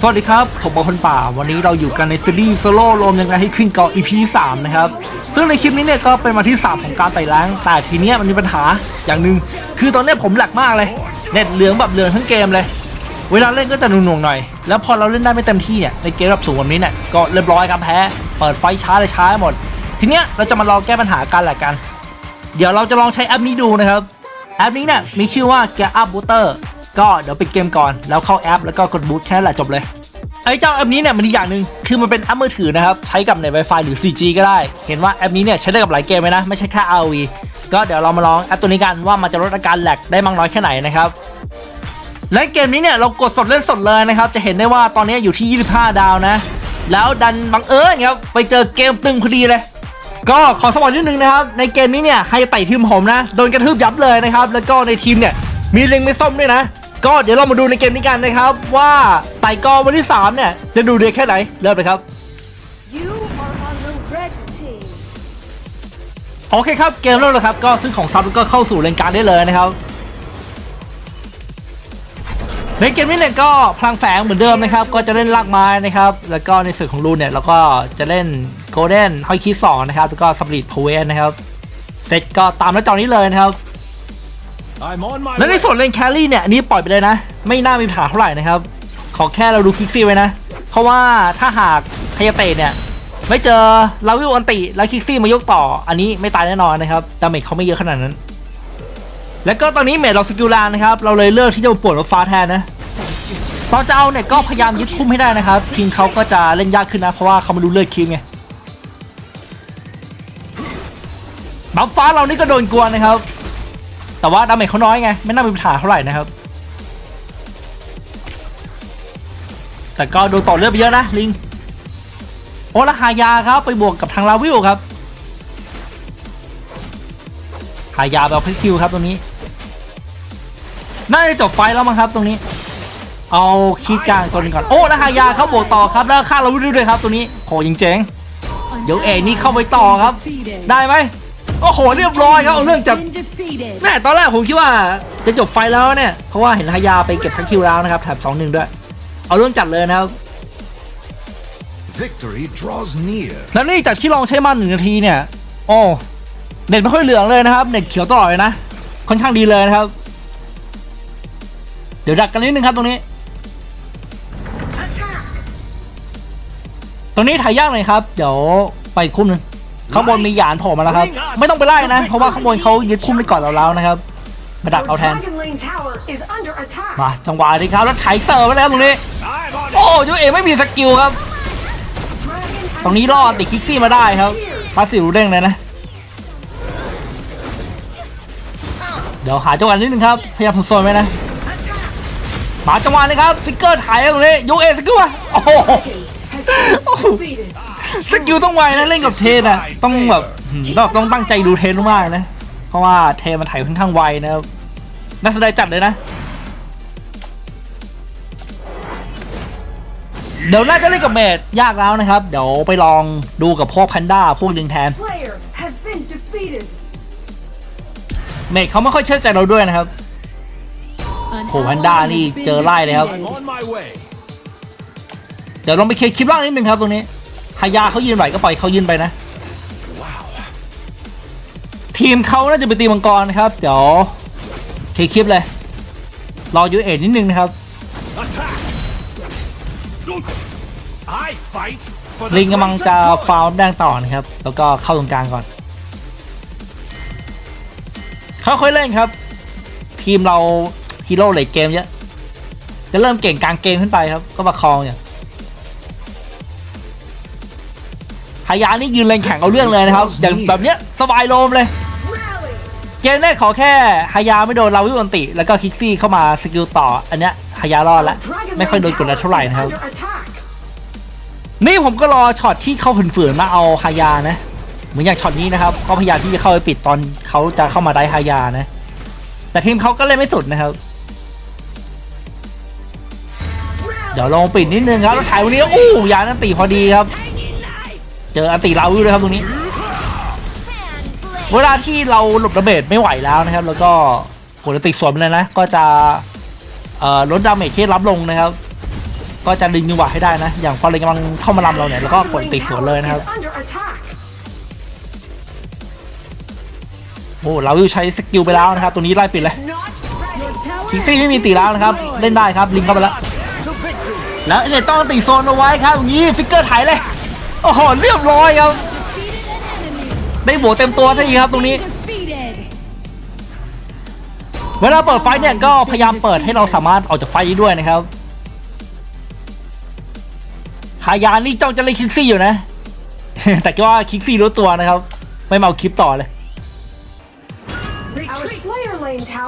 สวัสดีครับ ผมบอลคนป่า วันนี้เราอยู่กันในซีรีส์โซโล่รมยังไงให้ขึ้นเกาะ EP 3นะครับ ซึ่งในคลิปนี้เนี่ยก็เป็นวันที่ 3 ของการไต่แรงแต่ทีเนี้ยมันมีปัญหาอย่างหนึ่งคือตอนนี้ผมหลักมากเลย เน็ตเหลืองแบบเหลืองทั้งเกมเลย เวลาเล่นก็จะหน่วงๆหน่อย แล้วพอเราเล่นได้ไม่เต็มที่เนี่ย ในเกมแบบสูงแบบนี้เนี่ย ก็เรียบร้อยครับแพ้ เปิดไฟช้าเลยช้าหมด ทีเนี้ยเราจะมาลองแก้ปัญหาการแหลกกัน เดี๋ยวเราจะลองใช้แอปนี้ดูนะครับ แอปนี้เนี่ยมีชื่อว่า Gear Up Booster ก็เดี๋ยวปิดเกมก่อนแล้วเข้าแอป แล้วก็กดบูตแค่นั้นแหละจบเลยไอ้เจ้าแอปนี้เนี่ยมันดีอย่างหนึ่งคือมันเป็นแอปมือถือนะครับ ใช้กับเน็ต Wi-Fi หรือ 4G ก็ได้ เห็นว่าแอปนี้เนี่ยใช้ได้กับหลายเกมเลยนะ ไม่ใช่แค่ ROV ก็เดี๋ยวเรามาลองแอปตัวนี้กันว่ามันจะลดอาการแหลกได้มากน้อยแค่ไหนนะครับและเกมนี้เนี่ยเรากดสดเล่นสดเลยนะครับ จะเห็นได้ว่าตอนนี้อยู่ที่ 25 ดาวนะ แล้วดันบังเอิญครับไปเจอเกมตึงพอดีเลย ก็ขอสปอยนิดนึงนะครับ ในเกมนี้เนี่ยไฮไต่ทีมผมนะ โดนกระทืบยับเลยนะครับ แล้วก็ในทีมเนี่ยมีเล็งไม่ส้มด้วยนะ ก็เดี๋ยวเรามาดูในเกมนี้กันนะครับ ว่าไต่กอวันที่ 3 เนี่ย จะดูเดือดแค่ไหน เริ่มเลยครับ You are on the red team. โอเคครับ เกมเริ่มแล้วครับ ก็ซื้อของซับแล้วก็เข้าสู่เลนการได้เลยนะครับ ในเกมนี้เนี่ยก็พลังแฝงเหมือนเดิมนะครับ ก็จะเล่นลากไม้นะครับ แล้วก็ในส่วนของรูนเนี่ยเราก็จะเล่นโกลเด้นฮอยคีสองนะครับ แล้วก็สปริตพเวนนะครับเสร็จก็ตามหน้าจอนี้เลยนะครับ I'm on my และในส่วนเลนแครี่เนี่ยอันนี้ปล่อยไปเลยนะ ไม่น่ามีปัญหาเท่าไหร่นะครับ ขอแค่เราดูคิกซี่ไว้นะ เพราะว่าถ้าหากพยาเตะเนี่ยไม่เจอลาวิวอันติแล้วคิกซี่มายกต่อ อันนี้ไม่ตายแน่นอนนะครับดาเมจเขาไม่เยอะขนาดนั้น แล้วก็ตอนนี้เมดเราสกิลลานนะครับ เราเลยเลือกที่จะปวดรถฟ้าแทนนะตอนจะเอาเนี่ยก็พยายามยึดคุ้มให้ได้นะครับ ทีมเขาก็จะเล่นยากขึ้นนะ เพราะว่าเขาไมาดูเลือดคิมไงบัฟฟ้าเรานี่ก็โดนกวนนะครับ แต่ว่าดาเมจเขาน้อยไง ไม่น่ามีปัญหาเท่าไหร่นะครับ แต่ก็โดนต่อเลือดไปเยอะนะลิง โอ้ละหายาครับไปบวกกับทางลาวิวครับหายาแบบพลิกคิวครับตรงนี้ น่าจะจบไฟแล้วมั้งครับตรงนี้ เอาคีย์กลางตัวนึงก่อน โอ้ล้วหายาเขาบวกต่อครับแล้วฆ่าลาวิวด้วยครับ ตัวนี้โหยิงเจ๋งเดี๋ยวเอนี่เข้าไปต่อครับ ได้ไหมโอ้โหเรียบร้อยครับเอาเรื่องจับ แม่ตอนแรกผมคิดว่าจะจบไฟแล้วเนี่ย เพราะว่าเห็นฮายาไปเก็บทั้งคิวแล้วนะครับแถบสองหนึ่งด้วย เอาเรื่องจัดเลยนะครับ Victory draws near. แล้วนี่จากที่ลองใช้มาหนึ่งนาทีเนี่ย โอ้เน็ตไม่ค่อยเหลืองเลยนะครับ เน็ตเขียวตลอดเลยนะ ค่อนข้างดีเลยนะครับ เดี๋ยวดักกันนิดนึงครับตรงนี้ ตรงนี้ถ่ายยากหน่อยครับ เดี๋ยวไปอีกคุ้มหนึ่ง ข้างบนมีหยานโผล่มาแล้วครับ ไม่ต้องไปไล่นะ เพราะว่าข้างบนเขายึดคุ้มไปก่อนเราแล้วนะครับมาดัก Your เอาแทน Dragon Lane Tower is under attack. มาจังหวะนี้ครับแล้วไถเสิร์ฟมาแล้วตรงนี้ I'm on โอ้ยูเอไม่มีสกิลครับ Dragon ตรงนี้รอดติดคิกซี่มาได้ครับพาสซิลเด้งเลยนะ เดี๋ยวหาจังหวะนิดนึงครับพยายามถูกโซนไว้นะมาจังหวะนี้ครับฟิกเกอร์ถ่ายตรงนี้ยูเอสกิลอะโอ้โห has been defeated. สกิลต้องไวนะเล่นกับเทนอะต้องแบบต้องต้องตั้งใจดูเทนมากนะ เพราะว่าเทนมันถ่ายค่อนข้างไวนะครับน่าสนใจจัดเลยนะ เดี๋ยวน่าจะเล่นกับเมดยากแล้วนะครับ เดี๋ยวไปลองดูกับพวกแพนด้าพวกดึงแทน เมดเขาไม่ค่อยเชื่อใจเราด้วยนะครับโหแพนด้านี่เจอไล่เลยครับ เดี๋ยวลองไปเคลียร์คลิปล่างนิดนึงครับตรงนี้ ฮายาเขายืนไหวก็ปล่อยเขายืนไปนะ ทีมเขาน่าจะไปตีมังกรนะครับ เดี๋ยวเคคลิปเลย รอยูเอ็ดนิดนึงนะครับ ลิงกำลังจะฟาวล์แดงต่อนะครับ แล้วก็เข้าตรงกลางก่อน เขาค่อยเล่นครับ ทีมเราฮีโร่เลดเกมเยอะ จะเริ่มเก่งกลางเกมขึ้นไปครับ ก็ประคองอย่างหายานี่ยืนเลนแข่งเอาเรื่องเลยนะครับ อย่างแบบเนี้ยสบายโลมเลย Rally. เกมแรกขอแค่ฮายาไม่โดนลาวิวันติ แล้วก็คิกซี่เข้ามาสกิลต่อ อันเนี้ยฮายารอดละ Dragon ไม่ค่อย Lane โดนกดดัน Tower เท่าไหร่ is นะครับ under attack. นี่ผมก็รอช็อตที่เข้าฝืนๆมาเอาฮายานะ เหมือนอย่างช็อตนี้นะครับก็พยายามที่จะเข้าไปปิดตอนเขาจะเข้ามาได้ฮายานะ แต่ทีมเขาก็เล่นไม่สุดนะครับเดี๋ยวลองปิดนิดนึงครับแล้วถ่ายวันนี้อู้ยานันติพอดีครับ เจออันติลาวิวด้วยครับตรงนี้ เวลาที่เราหลบระเบิดไม่ไหวแล้วนะครับ แล้วก็กดอันติสวนไปเลยนะ ก็จะลดดาเมจที่รับลงนะครับ ก็จะดึงจังหวะให้ได้นะ อย่างฟอร์เรนกำลังเข้ามาลำเราเนี่ย แล้วก็กดติดสวนเลยนะครับ โอ้เราใช้สกิลไปแล้วนะครับ ตัวนี้ไล่ปิดเลยคิกซี่ไม่มีตีแล้วนะครับ เล่นได้ครับ ลิงเข้าไปแล้ว แล้วเนี่ยต้องตีโซนเอาไว้ครับอย่างนี้ฟิกเกอร์ถ่ายเลย โอ้โหเรียบร้อยครับ ได้โบเต็มตัวทันทีครับตรงนี้ เวลาเปิดไฟเนี่ยก็พยายามเปิดให้เราสามารถออกจากไฟได้ด้วยนะครับฮายานี่จ้องจะเล่นคิกซี่อยู่นะ แต่ก็ว่าคิกซี่รู้ตัวนะครับ ไม่มาเอาคลิปต่อเลย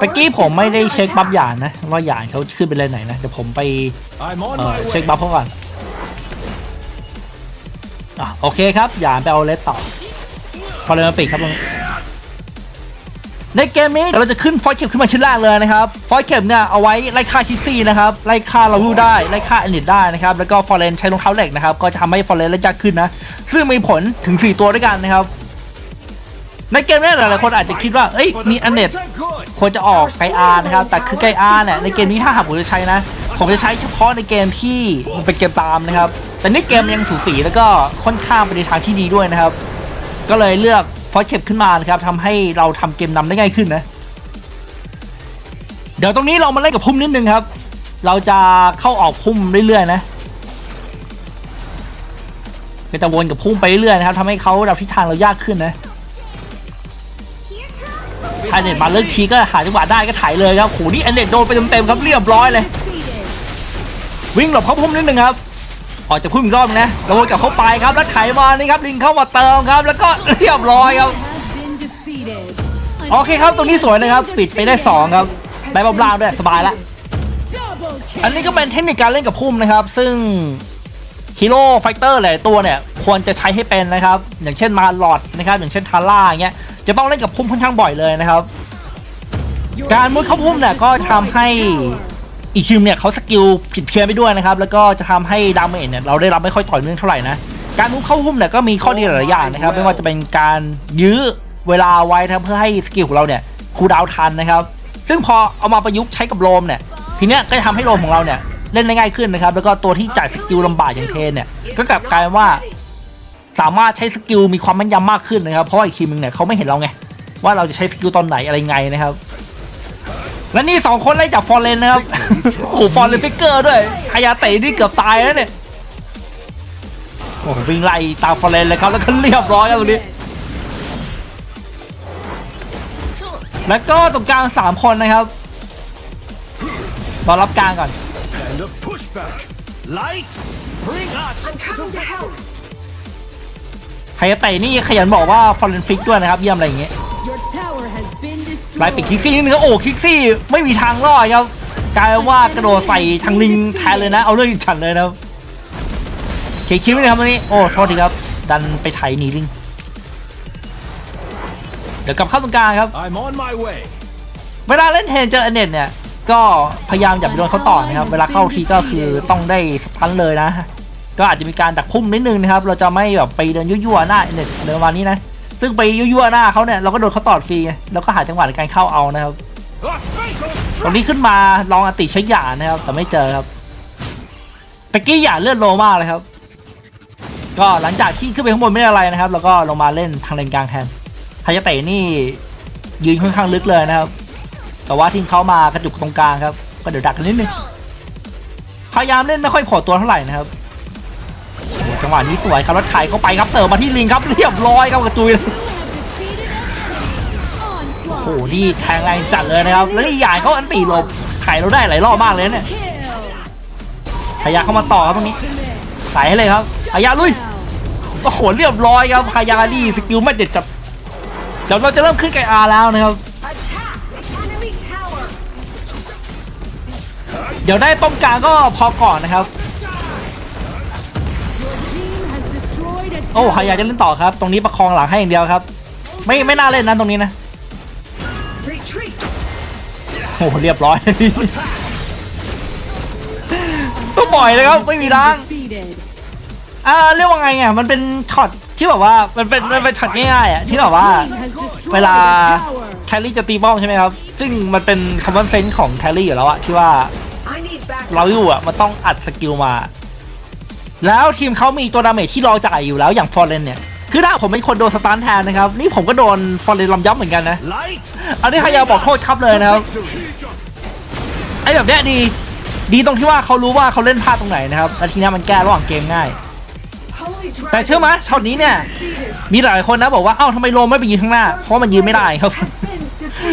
ตะกี้ผมไม่ได้เช็คบัฟหยานนะ ว่าหยานเขาขึ้นไปเลยไหนนะเดี๋ยวผมไปเเช็คบัฟเขาก่อน อะโอเคครับ หยานไปเอาเลสต่อฟอเรนมาปิกครับตรงนี้ในเกมนี้เราจะขึ้นฟอยเข็มขึ้นมาชิ้นแรกเลยนะครับ ฟอยเข็มเนี่ยเอาไว้ไล่ฆ่าคิซี่นะครับ ไล่ฆ่าลาวูได้ไล่ฆ่าอนิดได้นะครับ แล้วก็ฟอร์เรนใช้รองเท้าเหล็กนะครับ ก็จะทำให้ฟอร์เรนเล่นยากขึ้นนะ ซึ่งมีผลถึง 4 ตัวด้วยกันนะครับ ในเกมนี้หลายๆคนอาจจะคิดว่า เอ้ย มี the อเนตควรจะออกไกอาร์นะครับ แต่คือไกอาร์เนี่ยในเกมนี้ถ้าหากผมจะใช้นะ ผมจะใช้เฉพาะในเกมที่มันเป็นเกมตามนะครับ แต่นี่เกมยังสูสีแล้วก็ค่อนข้างไปในทางที่ดีด้วยนะครับ ก็เลยเลือกฟอสเข็บขึ้นมานะครับทำให้เราทำเกมนำได้ง่ายขึ้นนะ เดี๋ยวตรงนี้เรามาเล่นกับพุ่มนิดนึงครับ เราจะเข้าออกพุ่มเรื่อยๆนะก็จะวนกับพุ่มไปเรื่อยๆนะครับทำให้เขาดับทิศทางเรายากขึ้นนะถ้าเน็ตมาเลิกทีก็หาจังหวะได้ก็ถ่ายเลยครับโหนี่แอนเน็ตโดนไปเต็มๆครับเรียบร้อยเลย วิ่งหลบเขาพุ่มนิดนึงครับออกจากพุ่มอีกรอบนะแล้ววนกลับเข้าไปครับแล้วไถมานี่ครับลิงเข้ามาเติมครับ แล้วก็เรียบร้อยครับโอเคครับตรงนี้สวยนะครับ ปิดไปได้ 2 ครับได้บอมล่างด้วยสบายละอันนี้ก็เป็นเทคนิคการเล่นกับพุ่มนะครับ ซึ่งฮีโร่ไฟเตอร์หลายตัวเนี่ย ควรจะใช้ให้เป็นนะครับ อย่างเช่นมาลอดนะครับ อย่างเช่นทาร่าอย่างเงี้ยจะต้องเล่นกับพุ่มค่อนข้างบ่อยเลยนะครับ การมุดเข้าพุ่มเนี่ยก็ทำให้ อีกทีมเนี่ยเขาสกิลผิดเพี้ยนไปด้วยนะครับ แล้วก็จะทำให้ดาเมจเนี่ยเราได้รับไม่ค่อยต่อเนื่องเท่าไหร่นะ การมุดเข้าพุ่มเนี่ยก็มีข้อดีหลายๆอย่างนะครับ ไม่ว่าจะเป็นการยื้อเวลาไว้นะครับเพื่อให้สกิลของเราเนี่ยคูลดาวน์ทันนะครับ ซึ่งพอเอามาประยุกต์ใช้กับโรมเนี่ยทีเนี้ยก็จะทำให้โรมของเราเนี่ยเล่นได้ง่ายขึ้นนะครับ แล้วก็ตัวที่จ่ายสกิลลำบากอย่างเทนเนี่ยก็กลับกลายว่าสามารถใช้สกิลมีความแม่นยำมากขึ้นนะครับ เพราะว่าอีกทีมนึงเนี่ยเขาไม่เห็นเราไงว่าเราจะใช้สกิลตอนไหนอะไรไงนะครับ และนี่สองคนไล่จับฟอร์เรนนะครับ โอ้โหฟอร์เรนฟิกเกอร์ด้วยฮายาเตะนี่เกือบตายแล้วเนี่ยโอ้โหวิ่งไล่ตามฟอร์เรนเลยครับแล้วก็เรียบร้อยแล้วตรงนี้ แล้วก็ตรงกลางสามคนนะครับรอรับกลางก่อน And a pushback. Light, bring us I'm to coming to help. ฮายาเตะนี่ขยันบอกว่าฟอร์เรนฟิกด้วยนะครับ เยี่ยมอะไรอย่างเงี้ย ไล่ปิดคิก destroyed. ซี่นิดนึงครับโอ้คิกซี่ไม่มีทางรอดครับกลายเป็นว่ากระโดดใส่ทางลิงแทนเลยนะ เอาเรื่องอีกฉันเลยนะครับเคคิวเลยครับตรงนี้โอ้โทษทีครับ ดันไปไถหนีลิงเดี๋ยวกลับเข้าตรงกลางครับ I'm on my way. เวลาเล่นเทนเจออเน็ตเนี่ยก็พยายามอย่าไปโดนเขาต่อนะครับ เวลาเข้าทีก็คือต้องได้สปันเลยนะ ก็อาจจะมีการดักพุ่มนิดนึงนะครับ เราจะไม่แบบไปเดินยั่วๆหน้าอเน็ตเดินวันนี้นะ ซึ่งไปยั่วๆหน้าเขาเนี่ยเราก็โดนเขาต่อฟรีแล้วก็หาจังหวะในการเข้าเอานะครับตรงนี้ขึ้นมาลองอติเช็คหยานะครับ แต่ไม่เจอครับตะกี้หยาเลือดโลมากเลยครับ ก็หลังจากที่ขึ้นไปข้างบนไม่ได้อะไรนะครับ แล้วก็ลงมาเล่นทางเลนกลางแทนฮายาเตะนี่ยืนค่อนข้างลึกเลยนะครับ แต่ว่าทีมเขามากระจุกตรงกลางครับ ก็เดี๋ยวดักกันนิดนึงพยายามเล่นไม่ค่อยพอตัวเท่าไหร่นะครับ จังหวะนี้สวยครับรถไถเข้าไปครับเสิร์ฟมาที่ลิงครับเรียบร้อยครับกระจุยโอ้โหนี่แทงแรงจัดเลยนะครับแล้วนี่ใหยาดเขาอันตีหลบไข่เราได้หลายรอบมากเลยเนี่ยพยายามเข้ามาต่อครับตรงนี้ใส่ให้เลยครับพยายามลุยโอ้โหเรียบร้อยครับพยาดีสกิลไม่เด็ดจับเดี๋ยวเราจะเริ่มขึ้นไกอาแล้วนะครับเดี๋ยวได้ป้อมกลางก็พอก่อนนะครับ โอ้พยายามจะเล่นต่อครับ ตรงนี้ประคองหลังให้อย่างเดียวครับ ไม่ไม่น่าเล่นนะตรงนี้นะโอ้โหเรียบร้อยต้องปล่อยเลยครับไม่มีล้างอ่าเรียกว่าไงอะมันเป็นช็อตที่แบบว่ามันเป็นมันเป็นช็อตง่ายๆอะที่แบบว่า เวลาแคลรี่จะตีป้อมใช่ไหมครับ ซึ่งมันเป็นคอมมอนเซนส์ของแคลรี่อยู่แล้วอะที่ว่าเราอยู่อะมันต้องอัดสกิลมา แล้วทีมเขามีตัวดาเมจที่รอจ่ายอยู่แล้วอย่างฟอร์เรนเนี่ยคือถ้าผมเป็นคนโดนสตันแทนนะครับ นี่ผมก็โดนฟอร์เรนลำยับเหมือนกันนะ อันนี้ฮายาบอกโทษครับเลยนะครับไอ้แบบเนี้ยดี ดีตรงที่ว่าเขารู้ว่าเขาเล่นพลาดตรงไหนนะครับแล้วทีนี้มันแก้ระหว่างเกมง่าย แต่เชื่อไหมช็อตนี้เนี่ย มีหลายคนนะบอกว่าเอ้าทำไมโลมไม่ไปยืนข้างหน้า เพราะมันยืนไม่ได้ครับ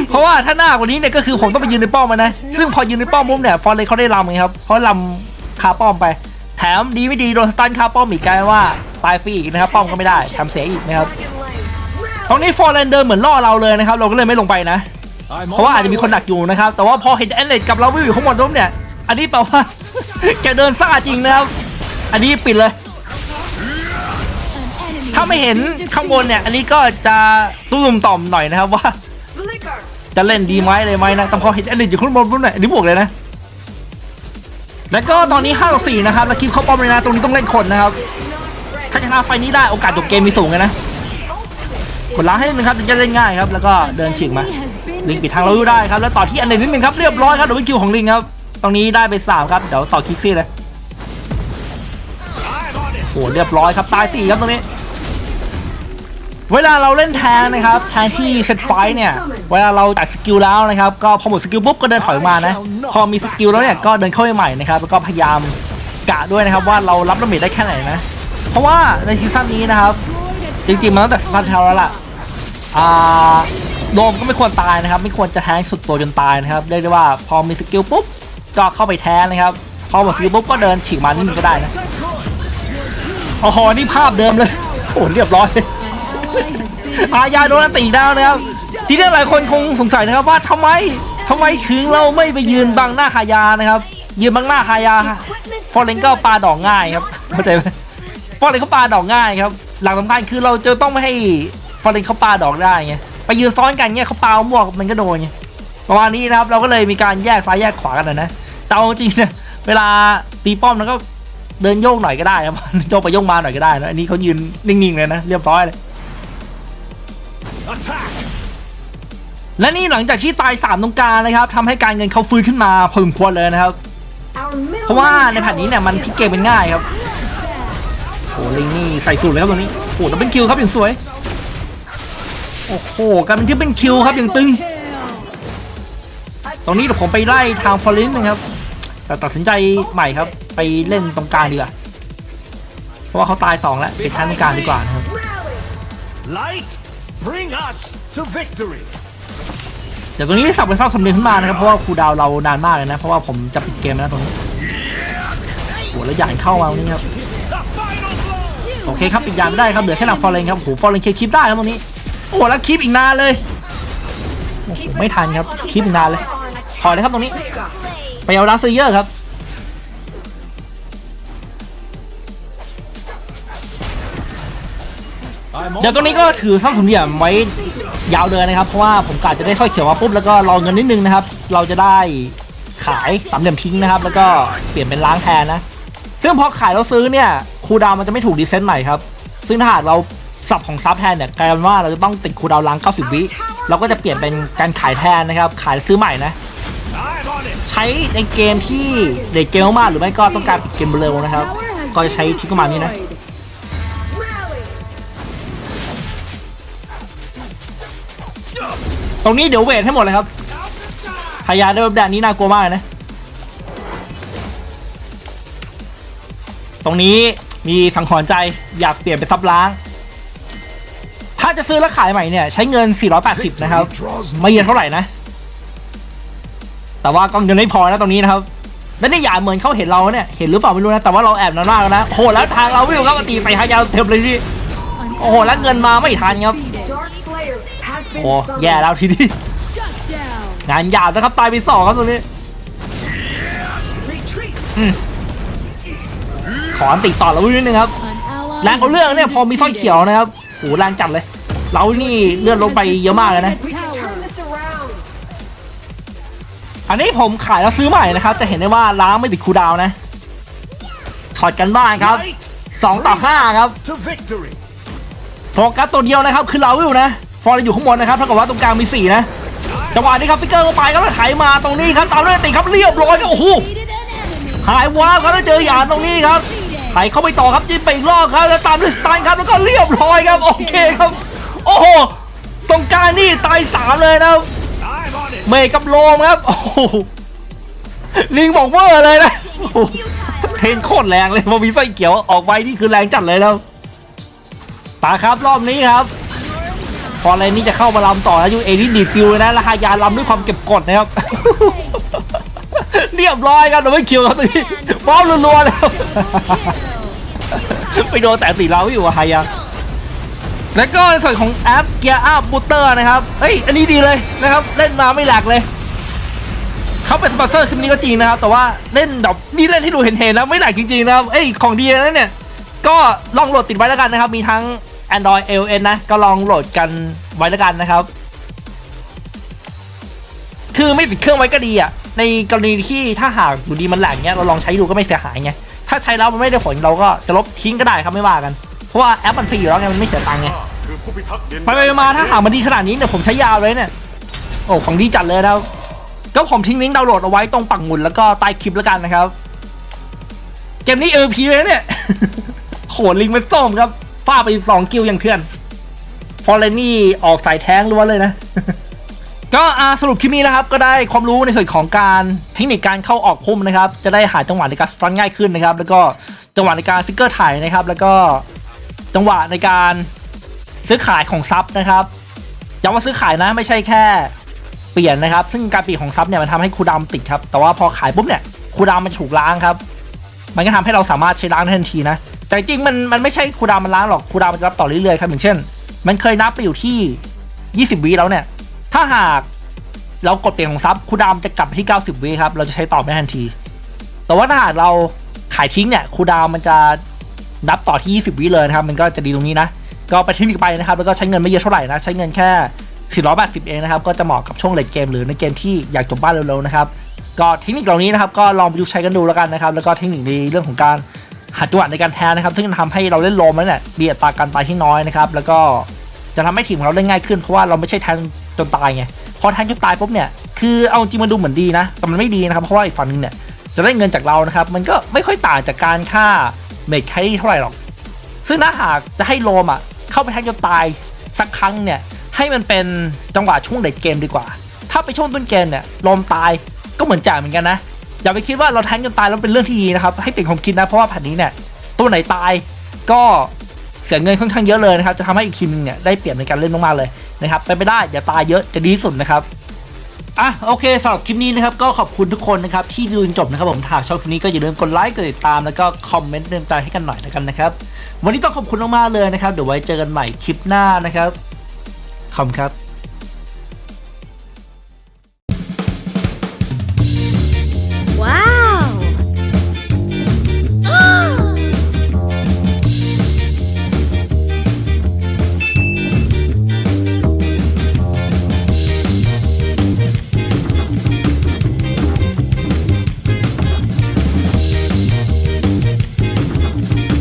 เพราะว่าถ้าหน้ากว่านี้เนี่ยก็คือผมต้องไปยืนในป้อมมันนะ ซึ่งพอยืนในป้อมมุมเนี่ยฟอนเลยเขาได้ลำไงครับเขาลำคาป้อมไป แถมดีไม่ดีโดนสตันคาป้อมอีกกลายว่าตายฟรีอีกนะครับป้อมก็ไม่ได้ทำเสียอีกนะครับตรงนี้ฟอร์เรนเดินเหมือนล่อเราเลยนะครับเราก็เลยไม่ลงไปนะ เพราะว่าอาจจะมีคนดักอยู่นะครับ แต่ว่าพอเห็นแอนเลดกับเราวิวอยู่ข้างบนปุ๊บเนี่ย อันนี้แปลว่าแกเดินซ่าจริงนะครับ อันนี้ปิดเลย ถ้าไม่เห็นข้างบนเนี่ย อันนี้ก็จะตุ้มต่อมหน่อยนะครับว่า จะเล่นดีไหมเลยไหมนะแต่พอเห็นแอนเลดอยู่ข้างบนปุ๊บเนี่ยอันนี้บวกเลยนะ แล้วก็ตอนนี้5ต่อ4นะครับแล้วคิปเขาป้อมเลยนะตรงนี้ต้องเล่นคนนะครับถ้าชนะไฟนี้ได้โอกาสจบเกมมีสูงเลยนะกดล้างให้นึงครับจะเล่นง่ายครับแล้วก็เดินฉีกมา ลิงปิดทางเราอยู่ได้ครับแล้วต่อที่อันหนึ่งนิดนึงครับเรียบร้อยครับเดี๋ยววิคิวของลิงครับตรงนี้ได้ไปสามครับเดี๋ยวต่อคิกซี่เลยโอ้เรียบร้อยครับตายสี่ครับตรงนี้ เวลาเราเล่นแทงนะครับแทงที่เซตไฟเนี่ยเวลาเราตัดสกิลแล้วนะครับก็พอหมดสกิลปุ๊บก็เดินถอยมานะพอมีสกิลแล้วเนี่ยก็เดินเข้าไปใหม่นะครับแล้วก็พยายามกะด้วยนะครับว่าเรารับดาเมจได้แค่ไหนนะ เพราะว่าในซีซั่นนี้นะครับ จริงๆมันตั้งแต่ซีซั่นที่แล้วแล้วล่ะอ่าโดมก็ไม่ควรตายนะครับ ไม่ควรจะแทงสุดตัวจนตายนะครับเรียกได้ว่าพอมีสกิลปุ๊บก็เข้าไปแทงนะครับพอหมดสกิลปุ๊บก็เดินฉีกมานิดนึงก็ได้นะโอ้โหนี่ภาพเดิมเลยโอ้เรียบร้อย ally has been อายาโดนอันตีดาวนะครับ ทีนี้หลายคนคงสงสัยนะครับว่าทำไมทำไมถึงเราไม่ไปยืนบังหน้าฮายานะครับ ยืนบังหน้าฮายาฟอร์เรนก็ปาดอกง่ายครับเข้าใจไหมฟอร์เรนเขาปาดอกง่ายครับ หลักสำคัญคือเราจะต้องไม่ให้ฟอร์เรนเขาปาดอกได้ไงไปยืนซ้อนกันเนี่ยเขาปาหมวกมันก็โดนไงประมาณนี้นะครับเราก็เลยมีการแยกซ้ายแยกขวากันนะนะแต่เอาจริงเนี่ยเวลาตีป้อมแล้วก็เดินโยกหน่อยก็ได้ครับโยกไปโยกมาหน่อยก็ได้นะอันนี้เขายืนนิ่งๆเลยนะเรียบร้อยเลย และนี่หลังจากที่ตายสามตรงกลางนะครับทำให้การเงินเขาฟื้นขึ้นมาพอสมควรเลยนะครับ Our middle เพราะว่า lane ในแผ่น tower นี้เนี่ยมันพลิกเกมเป็นง่ายครับโอ้ลิงนี่ใส่สูตรเลยครับตรงนี้โอ้แล้วเป็นคิวครับอย่างสวยโอ้โหกลารเป็นที่เป็นคิวครับอย่างตึง kill. ตรงนี้เดี๋ยวผมไปไล่ทางฟอร์เรนนะครับแต่ตัดสินใจใหม่ครับ ไปเล่นตรงกลางดีกว่าเพราะว่าเขาตายสองแล้วไปทางตรงกลางดีกว่านะครับ Rally. Light. Bring us to victory. เดี๋ยวตรงนี้สับเป็นเศร้าสำเร็จขึ้นมานะครับ เพราะว่าครูดาวเรานานมากเลยนะ เพราะว่าผมจะปิดเกมแล้วตรงนี้โอ้แล้วใหญ่เข้ามาตรงนี้ครับ โอเคครับปิดยานไม่ได้ครับ เหลือแค่หลังฟอร์เรนครับโอ้โหฟอร์เรนเคคลิปได้ครับตรงนี้ โอ้โหแล้วคลิปอีกนานเลยโอ้โหไม่ทันครับคลิปอีกนานเลยถอยเลยครับตรงนี้ ไปเอาดาร์ซเยอร์ครับ เดี๋ยวตรงนี้ก็ถือซ่อมสมเหลี่ยมไว้ยาวเลยนะครับ เพราะว่าผมกะจะได้สร้อยเขียวมาปุ๊บแล้วก็รอเงินนิดนึงนะครับ เราจะได้ขายสามเหลี่ยมทิ้งนะครับ แล้วก็เปลี่ยนเป็นล้างแทนนะ ซึ่งพอขายแล้วซื้อเนี่ยคูดาวมันจะไม่ถูกดีเซนต์ใหม่ครับ ซึ่งถ้าหากเราสับของซับแทนเนี่ยกลายเป็นว่าเราจะต้องติดคูดาวล้าง 90 วิเราก็จะเปลี่ยนเป็นการขายแทนนะครับ ขายซื้อใหม่นะ ใช้ในเกมที่เด็กเกมมากหรือไม่ก็ต้องการปิดเกมเร็วนะครับ ก็จะใช้ทริคประมานี้นะ ตรงนี้เดี๋ยวเวทให้หมดเลยครับพยาด้วยแบบนี้น่ากลัวมากเลยนะ ตรงนี้มีสังหรณ์ใจอยากเปลี่ยนเป็นซับล้าง ถ้าจะซื้อแล้วขายใหม่เนี่ย ใช้เงิน 480 นะครับ ไม่เยอะเท่าไหร่นะ แต่ว่าก็เงินไม่พอนะตรงนี้นะครับและนี่อย่าเหมือนเขาเห็นเราเนี่ย เห็นหรือเปล่าไม่รู้นะ แต่ว่าเราแอบนานมากแล้วนะ โหแล้วทางเราวิ่งครับตีไปหายาวเต็มเลยที่ โอ้โหแล้วเงินมาไม่ทันครับ โอ้ summoned. แย่แล้วทีนี้ Shut down. งานยาวนะครับตายไปสองครับตรงนี้ Retreat. ขออันติต่อแล้วนิดนึงครับ An ally แรงเอาเรื่องเนี่ยพอมีสร้อยเขียวนะครับโหแรงจัดเลย เรานี่เลื่อนลงไปเยอะมากเลยนะ We can turn this around. อันนี้ผมขายแล้วซื้อใหม่นะครับ จะเห็นได้ว่าล้างไม่ติดคูลดาวน์นะถอดกันบ้านครับ Light. 2ต่อ5ครับ To victory. โฟกัสตัวเดียวนะครับ คือเราวิวนะ ฟอร์อยู่ข้างบนนะครับเท่ากับว่าตรงกลางมี4นะจังหวะนี้ครับฟิกเกอร์ก็ไปครับแล้วไถมาตรงนี้ครับตามด้วยติครับเรียบร้อยครับโอ้โหหายว้าร์ปครับแล้วเจอหยานตรงนี้ครับไถเข้าไปต่อครับจิ้มไปอีกรอบครับแล้วตามด้วยสไตน์ครับแล้วก็เรียบร้อยครับโอเคครับ โอ้โหตรงกลางนี่ตายสามเลยนะเมย์กับโลมครับโอ้โหลิงบอกเวอร์เลยนะเทนโคตรแรงเลยพอมีไฟเขียวออกไปนี่คือแรงจัดเลยแล้วตาครับรอบนี้ครับ พออะไรนี่จะเข้ามาลำต่อนะยูเอนี่ดีฟิวนะราคายาลำด้วยความเก็บกดนะครับ เรียบร้อยครับเราไม่คิวครับตรงนี้บอลรัวๆแล้วไปโดนแต่ตีเราอยู่อะไฮยังแล้วก็ในส่วนของแอป Gear Up Booster นะครับเฮ้ย อันนี้ดีเลยนะครับ เล่นมาไม่หลักเลย เขาเป็นสปอนเซอร์คลิปนี้ก็จริงนะครับ แต่ว่าเล่นแบบนี่เล่นให้ดูเห็นๆนะไม่หลักจริงๆนะครับ เอ้ย ของดีนะเนี่ย ก็ลองโหลดติดไว้แล้วกันนะครับ มีทั้ง Android iOS นะ ก็ลองโหลดกันไว้แล้วกันนะครับ คือไม่ติดเครื่องไว้ก็ดีอะ ในกรณีที่ถ้าหากอยู่ดีมันแหลกเนี้ยเราลองใช้ดูก็ไม่เสียหายไง ถ้าใช้แล้วมันไม่ได้ผลเราก็จะลบทิ้งก็ได้ครับไม่ว่ากัน เพราะว่าแอปมันฟรีอยู่แล้วไงมันไม่เสียตังค์ไงไปไปมาถ้าหากมันดีขนาดนี้เนี่ยผมใช้ยาวเลยเนี่ย โอ้ของดีจัดเลยนะครับก็ผมทิ้งลิงก์ดาวน์โหลดเอาไว้ตรงปักหมุดแล้วก็ใต้คลิปแล้วกันนะครับ เกมนี้เออพีเลยเนี่ยโหลิงก์เป็นส้มครับ ฟาไปสองกิลอย่างเถื่อน ฟอร์เรนี่ออกสายแท้งล้วนเลยนะ ก็อ่าสรุปคลิปนี้นะครับ ก็ได้ความรู้ในส่วนของการเทคนิคการเข้าออกพุ่มนะครับ จะได้หาจังหวะในการสตันง่ายขึ้นนะครับ แล้วก็จังหวะในการฟิกเกอร์ถ่ายนะครับ แล้วก็จังหวะในการซื้อขายของซับนะครับย้ำว่าซื้อขายนะไม่ใช่แค่เปลี่ยนนะครับ ซึ่งการเปลี่ยนของซับเนี่ยมันทำให้คูดาวน์ติดครับ แต่ว่าพอขายปุ๊บเนี่ยคูดาวน์มันถูกล้างครับ มันก็ทำให้เราสามารถใช้ล้างได้ทันทีนะ แต่จริงมันมันไม่ใช่คูดาวมันล้างหรอกคูดาวมันจะรับต่อเรื่อยๆครับอย่างเช่น มันเคยนับไปอยู่ที่ 20วิแล้วเนี่ย ถ้าหากเรากดเปลี่ยนของซับคูดาวมันจะกลับไปที่ 90วิครับเราจะใช้ต่อไม่ทันที แต่ว่าถ้าหากเราขายทิ้งเนี่ยคูดาวมันจะนับต่อที่ 20วิเลยนะครับ มันก็จะดีตรงนี้นะ ก็ไปเทคนิคไปนะครับ แล้วก็ใช้เงินไม่เยอะเท่าไหร่นะ ใช้เงินแค่480เองนะครับ ก็จะเหมาะกับช่วงเลทเกม หรือในเกมที่อยากจบบ้านเร็วๆนะครับ ก็เทคนิคเหล่านี้นะครับ ก็ลองไปดูใช้กันดูแล้วกันนะครับ แล้วก็เทคนิคในเรื่องของการ หาจังหวะในการแทนนะครับ ซึ่งจะทำให้เราเล่นโลมแล้วเนี่ยมีอัตราการตายที่น้อยนะครับ แล้วก็จะทำให้ทีมของเราเล่นง่ายขึ้น เพราะว่าเราไม่ใช่แทนจนตายไง พอแทนจนตายปุ๊บเนี่ย คือเอาจริงมันดูเหมือนดีนะ แต่มันไม่ดีนะครับ เพราะว่าอีกฝั่งหนึงเนี่ยจะได้เงินจากเรานะครับ มันก็ไม่ค่อยต่างจากการฆ่าเมดแครี่เท่าไหร่หรอก ซึ่งถ้าหากจะให้โลมอะเข้าไปแทงจนตายสักครั้งเนี่ย ให้มันเป็นจังหวะช่วงเลดเกมดีกว่า ถ้าไปช่วงต้นเกมเนี่ยโลมตายก็เหมือนจ่ายเหมือนกันนะ อย่าไปคิดว่าเราแทงจนตายแล้วเป็นเรื่องที่ดีนะครับ ให้เปลี่ยนความคิดนะ เพราะว่าแผ่นนี้เนี่ยตัวไหนตายก็เสียเงินค่อนข้างเยอะเลยนะครับ จะทำให้อีกทีมนึงเนี่ยได้เปรียบในการเล่นมากๆเลยนะครับไปนไปได้อย่าตายเยอะจะดีสุดนะครับอะโอเคสำหรับคลิปนี้นะครับก็ขอบคุณทุกคนนะครับที่ดูจนจบนะครับผมถ้าชอบคลิปนี้ก็อย่าลืมกดไลค์กดติดตามแล้วก็คอมเมนต์เตือนใจให้กันหน่อยนะครับนะครับ วันนี้ต้องขอบคุณมากๆเลยนะครับเดี๋ยวไว้เจอกันใหม่คลิปหน้านะครับขอบคุณครับ